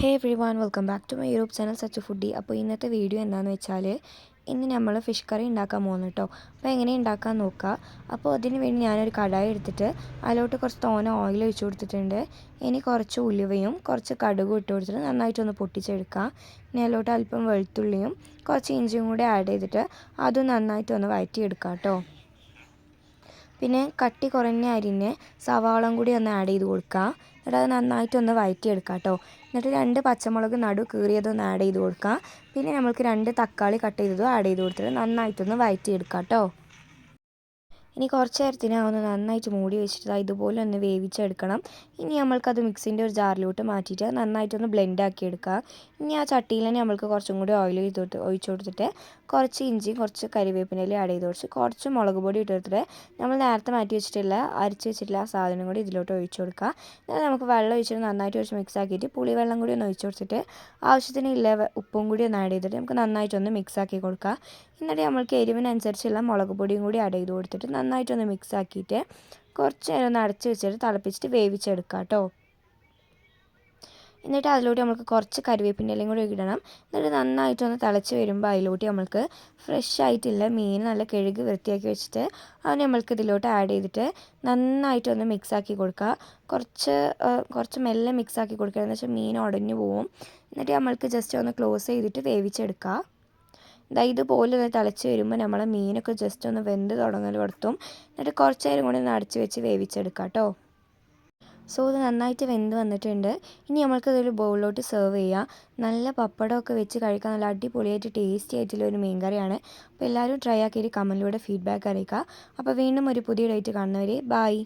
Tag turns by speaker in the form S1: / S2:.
S1: Hey everyone welcome back to my YouTube channel such foodie അപ്പോൾ ഇന്നത്തെ video എന്താണെന്ന് വെച്ചാൽ ഇന്ന് നമ്മൾ ഫിഷ് കറി ഉണ്ടാക്കാൻ പോകുന്നു കേട്ടോ. അപ്പോൾ എങ്ങനെ ഉണ്ടാക്കാൻ നോക്കുക അപ്പോൾ അതിന് വേണ്ടി ഞാനൊരു കടായി എടുത്തിട്ട് അതിലോട്ട് കുറച്ച് തോന ഓയിൽ ഒഴിച്ചു കൊടുത്തിട്ടുണ്ട്. ഇനി കുറച്ച് ഉലുവയും കുറച്ച് കടുകും ഇട്ട് കൊടുത്തിട്ട് നന്നായിട്ടൊന്ന് പൊട്ടിച്ചെടുക്കാം. ഇനി അതിലോട്ട് അല്പം വെളുത്തുള്ളിയും കുറച്ച് ഇഞ്ചിയും കൂടി ആഡ് ചെയ്തിട്ട് അതും നന്നായിട്ടൊന്ന് വഴറ്റിയെടുക്കാം കേട്ടോ. പിന്നെ കട്ടി കുറഞ്ഞ അരിഞ്ഞ് സവാളം കൂടി ഒന്ന് ആഡ് ചെയ്ത് കൊടുക്കുക. എന്നിട്ട് അത് നന്നായിട്ടൊന്ന് വഴറ്റിയെടുക്കുക കേട്ടോ എന്നിട്ട് രണ്ട് പച്ചമുളക് നടു കീറിയതൊന്ന് ആഡ് ചെയ്ത് കൊടുക്കുക. പിന്നെ നമ്മൾക്ക് രണ്ട് തക്കാളി കട്ട് ചെയ്തതും ആഡ് ചെയ്ത് കൊടുത്തിട്ട് നന്നായിട്ടൊന്ന് വഴറ്റിയെടുക്കുക കേട്ടോ ഇനി കുറച്ച് നേരത്തിന് ഒന്ന് നന്നായിട്ട് മൂടി വെച്ചിട്ട് ഇതുപോലെ ഒന്ന് വേവിച്ചെടുക്കണം. ഇനി നമ്മൾക്കത് മിക്സിന്റെ ഒരു ജാറിലോട്ട് മാറ്റിയിട്ട് നന്നായിട്ടൊന്ന് ബ്ലെൻഡ് ആക്കി എടുക്കുക. ഇനി ആ ചട്ടിയിൽ തന്നെ നമ്മൾക്ക് കുറച്ചും കൂടി ഓയിൽ ചെയ്തോട്ട് ഒഴിച്ച് കൊടുത്തിട്ട് കുറച്ച് ഇഞ്ചിയും കുറച്ച് കരിവേപ്പിനയിൽ ആഡ് ചെയ്ത് കുറച്ച് കുറച്ച് മുളക് പൊടി ഇട്ട് കൊടുത്തിട്ട് നമ്മൾ നേരത്തെ മാറ്റി വെച്ചിട്ടുള്ള അരച്ച് വെച്ചിട്ടുള്ള ആ സാധനം കൂടി ഇതിലോട്ട് ഒഴിച്ച് കൊടുക്കുക. എന്നാൽ നമുക്ക് വെള്ളം ഒഴിച്ചിട്ട് നന്നായിട്ട് ഒഴിച്ച് മിക്സ് ആക്കിയിട്ട് പുളി വെള്ളം കൂടി ഒന്ന് ഒഴിച്ച് കൊടുത്തിട്ട് ആവശ്യത്തിന് ഇല്ല ഉപ്പും കൂടി ഒന്ന് ആഡ് ചെയ്തിട്ട് നമുക്ക് നന്നായിട്ടൊന്ന് മിക്സ് ആക്കി കൊടുക്കുക. എന്നിട്ട് നമ്മൾക്ക് എരിവിനനുസരിച്ചുള്ള മുളക് പൊടിയും കൂടി ആഡ് ചെയ്ത് കൊടുത്തിട്ട് നന്നായിട്ടൊന്ന് മിക്സ് ആക്കിയിട്ട് കുറച്ച് നേരം ഒന്ന് അടച്ച് വെച്ചിട്ട് തിളപ്പിച്ചിട്ട് വേവിച്ചെടുക്കുക കേട്ടോ. എന്നിട്ട് അതിലോട്ട് നമുക്ക് കുറച്ച് കരുവേപ്പിന്റെ ഇലയും കൂടി ഇടണം. എന്നിട്ട് നന്നായിട്ടൊന്ന് തിളച്ച് വരുമ്പോൾ അതിലോട്ട് നമുക്ക് ഫ്രഷ് ആയിട്ടുള്ള മീൻ നല്ല കഴുകി വൃത്തിയാക്കി വെച്ചിട്ട് അതിന് നമ്മൾക്ക് ഇതിലോട്ട് ആഡ് ചെയ്തിട്ട് നന്നായിട്ടൊന്ന് മിക്സ് ആക്കി കൊടുക്കുക കുറച്ച് കുറച്ച് മെല്ലെ മിക്സ് ആക്കി കൊടുക്കുക എന്ന് വെച്ചാൽ മീൻ ഉടഞ്ഞു പോവും. എന്നിട്ട് നമ്മൾക്ക് ജസ്റ്റ് ഒന്ന് ക്ലോസ് ചെയ്തിട്ട് വേവിച്ചെടുക്കുക ഇതാ ഇതുപോലെ ഒന്ന് തിളച്ച് വരുമ്പോൾ നമ്മളെ മീനൊക്കെ ജസ്റ്റ് ഒന്ന് വെന്ത് തുടങ്ങൽ കൊടുത്തും എന്നിട്ട് കുറച്ച് നേരം കൂടി ഒന്ന് അടച്ച് വെച്ച് വേവിച്ചെടുക്കാം കേട്ടോ സോ ഇത് നന്നായിട്ട് വെന്ത് വന്നിട്ടുണ്ട്. ഇനി നമ്മൾക്ക് ഇതൊരു ബൗളിലോട്ട് സെർവ് ചെയ്യാം. നല്ല പപ്പടമൊക്കെ വെച്ച് കഴിക്കാൻ നല്ല അടിപൊളിയായിട്ട് ടേസ്റ്റി ആയിട്ടുള്ള ഒരു മീൻ കറിയാണ് അപ്പോൾ എല്ലാവരും ട്രൈ ആക്കിയിട്ട് കമന്റിലൂടെ ഫീഡ്ബാക്ക് അറിയിക്കുക. അപ്പോൾ വീണ്ടും ഒരു പുതിയ ഡേറ്റ് കാണുന്നവരെ ബായ്